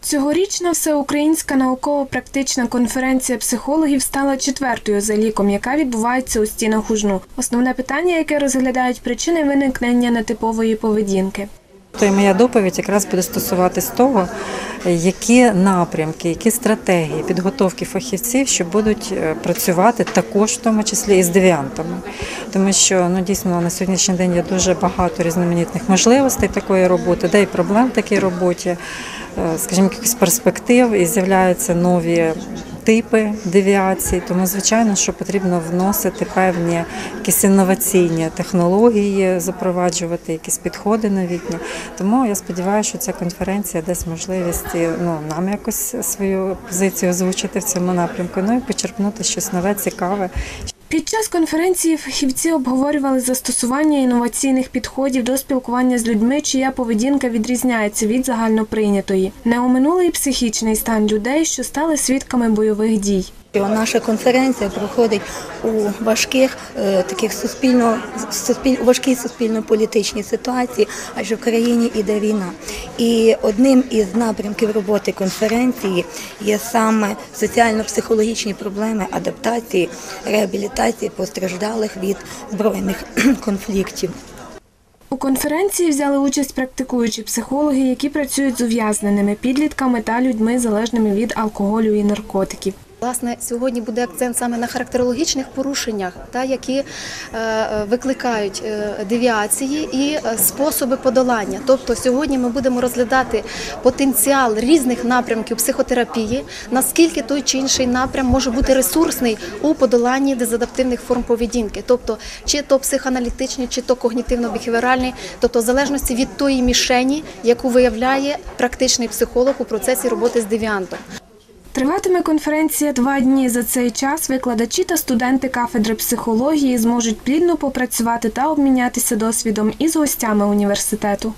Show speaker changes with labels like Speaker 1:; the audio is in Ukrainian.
Speaker 1: Цьогорічна всеукраїнська науково-практична конференція психологів стала четвертою за ліком, яка відбувається у стінах УЖНУ. Основне питання, яке розглядають причини виникнення нетипової поведінки.
Speaker 2: То і моя доповідь якраз буде стосуватись того, які напрямки, які стратегії підготовки фахівців, що будуть е, працювати також, в тому числі і з девіантами. Тому що ну дійсно на сьогоднішній день є дуже багато різноманітних можливостей такої роботи, де і проблем в такій роботі, скажімо, якихось перспектив, і з'являються нові. Типи девіацій, тому звичайно, що потрібно вносити певні якісь інноваційні технології, запроваджувати якісь підходи новітні. Тому я сподіваюся, що ця конференція дасть можливість ну, нам якось свою позицію озвучити в цьому напрямку. Ну і почерпнути щось нове, цікаве.
Speaker 1: Під час конференції фахівці обговорювали застосування інноваційних підходів до спілкування з людьми, чия поведінка відрізняється від загальноприйнятої. Не оминули й психічний стан людей, що стали свідками бойових дій.
Speaker 3: Наша конференція проходить у важких е, таких суспільно суспіль важкій суспільно-політичній ситуації, адже в країні іде війна. І одним із напрямків роботи конференції є саме соціально-психологічні проблеми адаптації, реабілітації постраждалих від збройних конфліктів.
Speaker 1: У конференції взяли участь практикуючі психологи, які працюють з ув'язненими підлітками та людьми, залежними від алкоголю і наркотиків.
Speaker 4: Власне, сьогодні буде акцент саме на характерологічних порушеннях, та які е, викликають е, девіації і е, способи подолання. Тобто, сьогодні ми будемо розглядати потенціал різних напрямків психотерапії, наскільки той чи інший напрям може бути ресурсний у подоланні дезадаптивних форм поведінки, тобто чи то психоаналітичні, чи то когнітивно-біхевіоральний, тобто в залежності від тої мішені, яку виявляє практичний психолог у процесі роботи з девіантом.
Speaker 1: Триватиме конференція два дні. За цей час викладачі та студенти кафедри психології зможуть плідно попрацювати та обмінятися досвідом із гостями університету.